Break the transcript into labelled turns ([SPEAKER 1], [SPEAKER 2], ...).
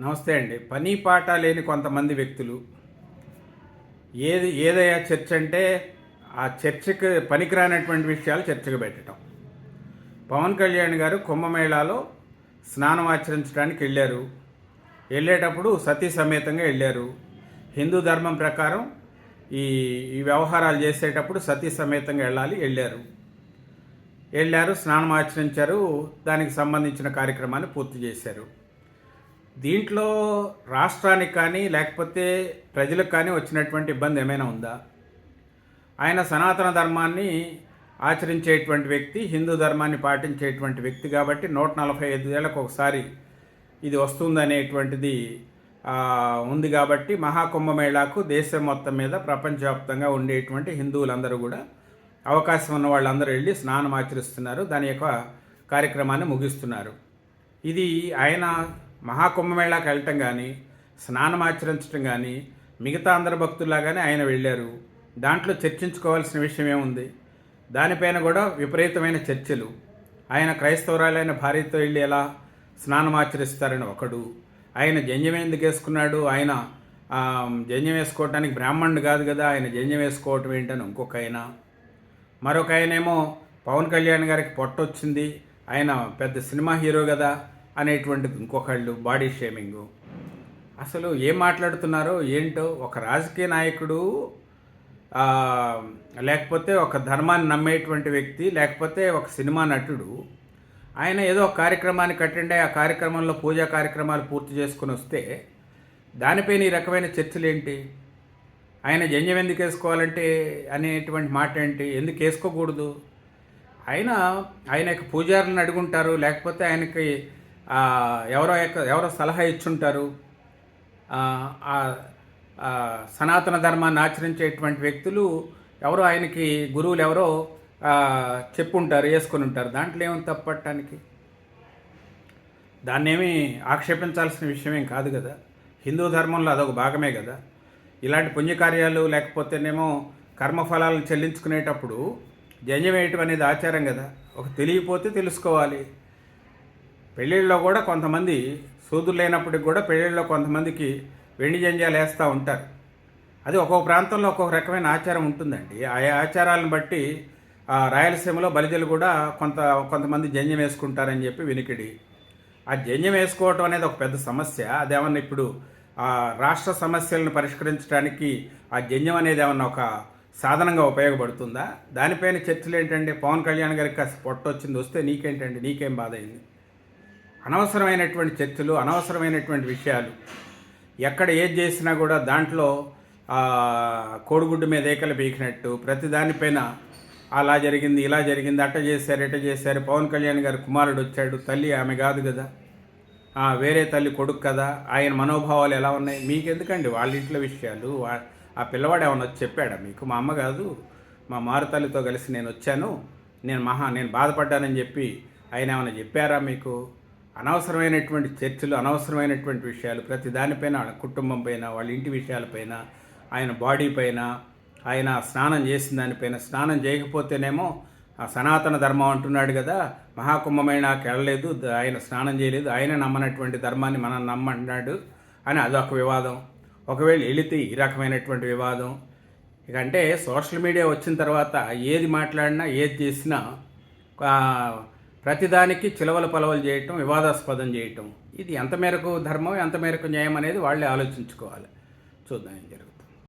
[SPEAKER 1] నమస్తే అండి. పని పాట లేని కొంతమంది వ్యక్తులు. ఏది ఏదయ్యా చర్చ అంటే ఆ చర్చకు పనికిరానటువంటి విషయాలు చర్చకు పెట్టడం పవన్ కళ్యాణ్ గారు కుంభమేళాలో స్నానం ఆచరించడానికి వెళ్ళారు. వెళ్ళేటప్పుడు సతీ సమేతంగా వెళ్ళారు. హిందూ ధర్మం ప్రకారం ఈ ఈ వ్యవహారాలు చేసేటప్పుడు సతీ సమేతంగా వెళ్ళాలి వెళ్ళారు. వెళ్ళారు స్నానం ఆచరించారు. దానికి సంబంధించిన కార్యక్రమాన్ని పూర్తి చేశారు. దీంట్లో రాష్ట్రానికి కానీ లేకపోతే ప్రజలకు కానీ వచ్చినటువంటి ఇబ్బంది ఏమైనా ఉందా? ఆయన సనాతన ధర్మాన్ని ఆచరించేటువంటి వ్యక్తి హిందూ ధర్మాన్ని పాటించేటువంటి వ్యక్తి కాబట్టి నూట నలభై ఐదు ఏళ్ళకు ఒకసారి ఇది వస్తుందనేటువంటిది ఉంది కాబట్టి మహాకుంభమేళాకు దేశం మొత్తం మీద ప్రపంచవ్యాప్తంగా ఉండేటువంటి హిందువులందరూ కూడా అవకాశం ఉన్న వాళ్ళందరూ వెళ్ళి స్నానం ఆచరిస్తున్నారు. దాని యొక్క కార్యక్రమాన్ని ముగిస్తున్నారు. ఇది ఆయన మహాకుంభమేళాకి వెళ్ళటం కానీ స్నానమాచరించడం కానీ మిగతా అందరి భక్తుల్లాగానే ఆయన వెళ్ళారు. దాంట్లో చర్చించుకోవాల్సిన విషయం ఏముంది? దానిపైన కూడా విపరీతమైన చర్చలు. ఆయన క్రైస్తవురాలైన భార్యతో వెళ్ళి ఎలా స్నానం ఆచరిస్తారని ఒకడు. ఆయన జంజం ఎందుకు వేసుకున్నాడు? ఆయన జంజం వేసుకోవటానికి బ్రాహ్మణుడు కాదు కదా ఆయన జంజం వేసుకోవటం ఏంటని ఇంకొక ఆయన. మరొక ఆయనేమో పవన్ కళ్యాణ్ గారికి పొట్ట వచ్చింది ఆయన పెద్ద సినిమా హీరో కదా. అనేటువంటిది ఇంకొకళ్ళు బాడీ షేమింగ్ అసలు ఏం మాట్లాడుతున్నారో ఏంటో ఒక రాజకీయ నాయకుడు లేకపోతే ఒక ధర్మాన్ని నమ్మేటువంటి వ్యక్తి లేకపోతే ఒక సినిమా నటుడు ఆయన ఏదో ఒక కార్యక్రమానికి అటెండ్ అయ్యి ఆ కార్యక్రమంలో పూజా కార్యక్రమాలు పూర్తి చేసుకుని వస్తే దానిపైన ఈ రకమైన చర్చలు ఏంటి? ఆయన జంజం ఎందుకు వేసుకోవాలంటే అనేటువంటి మాట ఏంటి? ఎందుకు వేసుకోకూడదు? ఆయన ఆయన యొక్క పూజారులను అడుగుంటారు లేకపోతే ఆయనకి ఎవరో యొక్క ఎవరో సలహా ఇచ్చుంటారు. సనాతన ధర్మాన్ని ఆచరించేటువంటి వ్యక్తులు ఎవరో ఆయనకి గురువులు ఎవరో చెప్పుంటారు వేసుకొని ఉంటారు. దాంట్లో ఏమి తప్పట్టడానికి దాన్నేమి ఆక్షేపించాల్సిన విషయమేం కాదు కదా. హిందూ ధర్మంలో అదొక భాగమే కదా. ఇలాంటి పుణ్యకార్యాలు లేకపోతేనేమో కర్మఫలాలను చెల్లించుకునేటప్పుడు జంజం వేయటం అనేది ఆచారం కదా. ఒక తెలియపోతే తెలుసుకోవాలి. పెళ్ళిళ్ళలో కూడా కొంతమంది సూదులు లేనప్పటికి కూడా పెళ్ళిళ్ళలో కొంతమందికి వెండి జంజాలు వేస్తూ ఉంటారు. అది ఒక్కొక్క ప్రాంతంలో ఒక్కొక్క రకమైన ఆచారం ఉంటుందండి. ఆ ఆచారాలను బట్టి ఆ రాయలసీమలో బలిజలు కూడా కొంత కొంతమంది జంజం వేసుకుంటారని చెప్పి వినికిడి. ఆ జంజం వేసుకోవటం అనేది ఒక పెద్ద సమస్య. అదేమన్నా ఇప్పుడు ఆ రాష్ట్ర సమస్యలను పరిష్కరించడానికి ఆ జంజం అనేది ఏమన్నా ఒక సాధనంగా ఉపయోగపడుతుందా? దానిపైన చర్చలు ఏంటంటే పవన్ కళ్యాణ్ గారికి కాస్త పొట్ట వచ్చింది వస్తే నీకేంటండి? నీకేం బాధ అయింది? అనవసరమైనటువంటి చర్చలు అనవసరమైనటువంటి విషయాలు. ఎక్కడ ఏది చేసినా కూడా దాంట్లో కోడిగుడ్డు మీద ఏకలు పీకినట్టు ప్రతి దానిపైన అలా జరిగింది ఇలా జరిగింది అట్ట చేశారు ఎట చేశారు. పవన్ కళ్యాణ్ గారు కుమారుడు వచ్చాడు తల్లి ఆమె కాదు కదా. వేరే తల్లి కొడుకు కదా. ఆయన మనోభావాలు ఎలా ఉన్నాయి? మీకెందుకండి వాళ్ళ ఇంట్లో విషయాలు? ఆ పిల్లవాడు ఏమన్నా వచ్చి చెప్పాడా మీకు? మా అమ్మ కాదు మా మారుతల్లితో కలిసి నేను వచ్చాను నేను మహా నేను బాధపడ్డానని చెప్పి ఆయన ఏమైనా చెప్పారా మీకు? అనవసరమైనటువంటి చర్చలు అనవసరమైనటువంటి విషయాలు ప్రతి దానిపైన వాళ్ళ కుటుంబం పైన వాళ్ళ ఇంటి విషయాలపైన ఆయన బాడీ పైన ఆయన స్నానం చేసిన దానిపైన స్నానం చేయకపోతేనేమో ఆ సనాతన ధర్మం అంటున్నాడు కదా మహాకుంభమైనాకి వెళ్ళలేదు ఆయన స్నానం చేయలేదు ఆయన నమ్మనటువంటి ధర్మాన్ని మనం నమ్మంటున్నాడు అని అదొక వివాదం. ఒకవేళ వెళితే ఈ రకమైనటువంటి వివాదం. ఇక అంటే సోషల్ మీడియా వచ్చిన తర్వాత ఏది మాట్లాడినా ఏది చేసినా ప్రతిదానికి చిలవలు పలవలు చేయటం వివాదాస్పదం చేయటం. ఇది ఎంత మేరకు ధర్మం ఎంత మేరకు న్యాయం అనేది వాళ్ళే ఆలోచించుకోవాలి. చూద్దాం ఏం జరుగుతుంది.